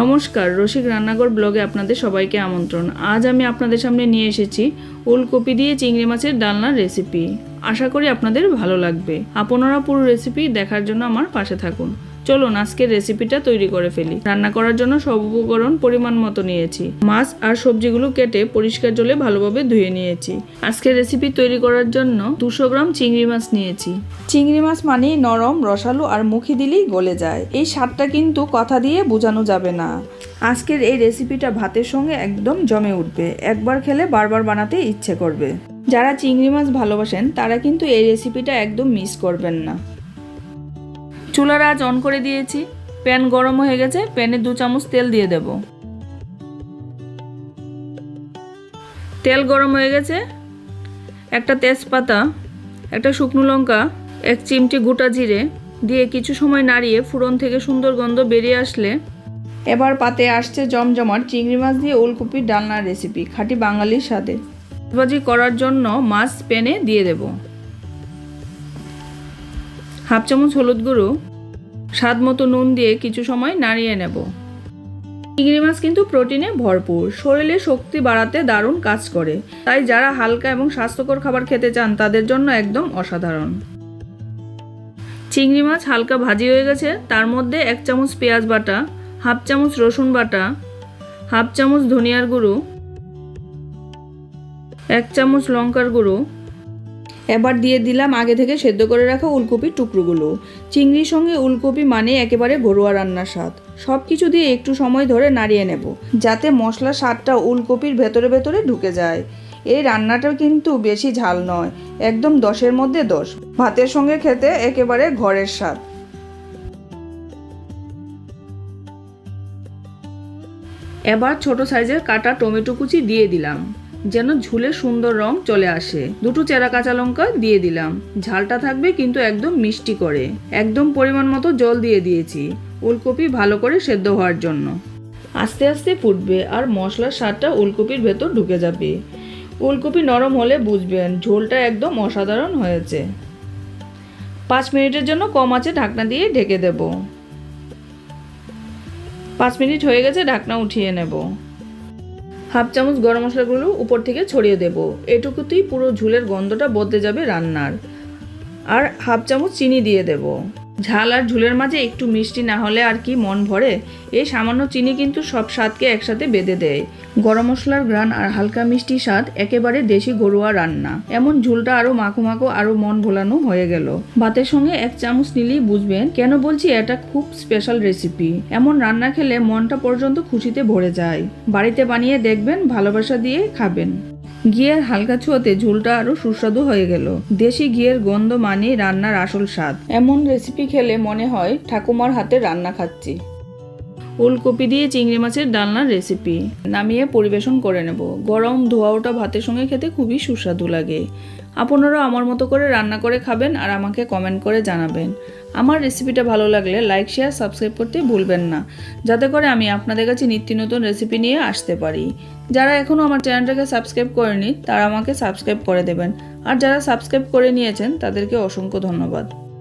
নমস্কার, রসিক রান্নাঘর ব্লগে আপনাদের সবাইকে আমন্ত্রণ। আজ আমি আপনাদের সামনে নিয়ে এসেছি ওলকপি দিয়ে চিংড়ি মাছের ডালনার রেসিপি আশা করি আপনাদের ভালো লাগবে। আপনারা পুরো রেসিপি দেখার জন্য আমার পাশে থাকুন। চলুন, আজকের রেসিপিটা তৈরি করে ফেলি। রান্না করার জন্য সব উপকরণ পরিমাণ মতো নিয়েছি। মাছ আর সবজিগুলো কেটে পরিষ্কার জলে ভালোভাবে ধুয়ে নিয়েছি। আজকের রেসিপি তৈরি করার জন্য দুশো গ্রাম চিংড়ি মাছ নিয়েছি। চিংড়ি মাছ মানে নরম, রসালো আর মুখি দিলেই গলে যায়। এই স্বাদটা কিন্তু কথা দিয়ে বোঝানো যাবে না। আজকের এই রেসিপিটা ভাতের সঙ্গে একদম জমে উঠবে। একবার খেলে বারবার বানাতে ইচ্ছে করবে। যারা চিংড়ি মাছ ভালোবাসেন, তারা কিন্তু এই রেসিপিটা একদম মিস করবেন না। চুলার আজ অন করে দিয়েছি। প্যান গরম হয়ে গেছে, প্যানে দু চামচ তেল দিয়ে দেব। তেল গরম হয়ে গেছে। একটা তেজপাতা, একটা শুকনো লঙ্কা, এক চিমটি গোটা জিরে দিয়ে কিছু সময় নাড়িয়ে ফুরন থেকে সুন্দর গন্ধ বেরিয়ে আসলে এবার পাতে আসছে জমজমাট চিংড়ি মাছ দিয়ে ওলকপির ডালনার রেসিপি খাঁটি বাঙালির স্বাদে। ভাজি করার জন্য মাছ প্যানে দিয়ে দেব। হাফ চামচ হলুদ গুঁড়ো স্বাদ মতো নুন দিয়ে কিছু সময় নাড়িয়ে নেব। চিংড়ি মাছ কিন্তু প্রোটিনে ভরপুর। শরীরে শক্তি বাড়াতে দারুণ কাজ করে। তাই যারা হালকা এবং স্বাস্থ্যকর খাবার খেতে চান, তাদের জন্য একদম অসাধারণ। চিংড়ি মাছ হালকা ভাজি হয়ে গেছে। তার মধ্যে এক চামচ পেঁয়াজ বাটা, হাফ চামচ রসুন বাটা, হাফ চামচ ধনিয়ার গুঁড়ো, এক চামচ লঙ্কার গুঁড়ো এবার দিয়ে দিলাম আগে থেকে সেদ্ধ করে রাখা উলকপির টুকরোগুলো। চিংড়ির সঙ্গে উলকপি মানে একেবারে ঘরোয়া রান্নার স্বাদ। সব কিছু দিয়ে একটু সময় ধরে নাড়িয়ে নেব, যাতে মশলা স্বাদটা উলকপির ভেতরে ভেতরে ঢুকে যায়। এই রান্নাটা কিন্তু বেশি ঝাল নয়, একদম দশের মধ্যে দশ। ভাতের সঙ্গে খেতে একেবারে ঘরের স্বাদ। এবার ছোট সাইজের কাটা টমেটো কুচি দিয়ে দিলাম। যেন ঝুলে সুন্দর রং চলে আসে। দুটো চেরা কাঁচা লঙ্কা দিয়ে দিলাম। ঝালটা থাকবে কিন্তু একদম মিষ্টি করে। একদম পরিমাণ মতো জল দিয়ে দিয়েছি। ওলকপি ভালো করে সেদ্ধ হওয়ার জন্য। আস্তে আস্তে ফুটবে আর মশলার স্বাদটা ওলকপির ভেতর ঢুকে যাবে। ওলকপি নরম হলে বুঝবেন ঝোলটা একদম অসাধারণ হয়েছে। পাঁচ মিনিটের জন্য কম আছে ঢাকনা দিয়ে ঢেকে দেব। পাঁচ মিনিট হয়ে গেছে ঢাকনা উঠিয়ে নেব। হাফ চামচ গরম মশলাগুলো উপর থেকে ছড়িয়ে দেব। এটুকুতেই পুরো ঝুলের গন্ধটা বদলে যাবে রান্নার। আর হাফ চামচ চিনি দিয়ে দেব। ঝাল আর ঝুলের মাঝে একটু মিষ্টি না হলে আর কি মন ভরে? এই সামান্য চিনি কিন্তু সব স্বাদকে একসাথে বেঁধে দেয়। গরম মশলার গ্রান আর হালকা মিষ্টি স্বাদ একেবারে দেশি ঘরোয়া রান্না। এমন ঝুলটা আরও মাখো মাখো, আরও মন ভোলানো হয়ে গেল। ভাতের সঙ্গে এক চামচ নিলেই বুঝবেন কেন বলছি এটা খুব স্পেশাল রেসিপি এমন রান্না খেলে মনটা পর্যন্ত খুশিতে ভরে যায়। বাড়িতে বানিয়ে দেখবেন, ভালোবাসা দিয়ে খাবেন। ঘিয়ের হালকা ছোঁয়াতে ঝোলটা আরও সুস্বাদু হয়ে গেল। দেশি ঘিয়ের গন্ধ মানে রান্নার আসল স্বাদ। এমন রেসিপি খেলে মনে হয় ঠাকুমার হাতে রান্না খাচ্ছি। ওলকপি দিয়ে চিংড়ি মাছের ডালনার রেসিপি নামিয়ে পরিবেশন করে নেব। গরম ধোয়া ওটা ভাতের সঙ্গে খেতে খুবই সুস্বাদু লাগে। আপনারা আমার মতো করে রান্না করে খাবেন আর আমাকে কমেন্ট করে জানাবেন। আমার রেসিপিটা ভালো লাগলে লাইক শেয়ার সাবস্ক্রাইব করতে ভুলবেন না। যাতে করে আমি আপনাদের কাছে নিত্য নতুন রেসিপি নিয়ে আসতে পারি। যারা এখনও আমার চ্যানেলটাকে সাবস্ক্রাইব করেনি, তারা আমাকে সাবস্ক্রাইব করে দেবেন। আর যারা সাবস্ক্রাইব করে নিয়েছেন, তাদেরকে অসংখ্য ধন্যবাদ।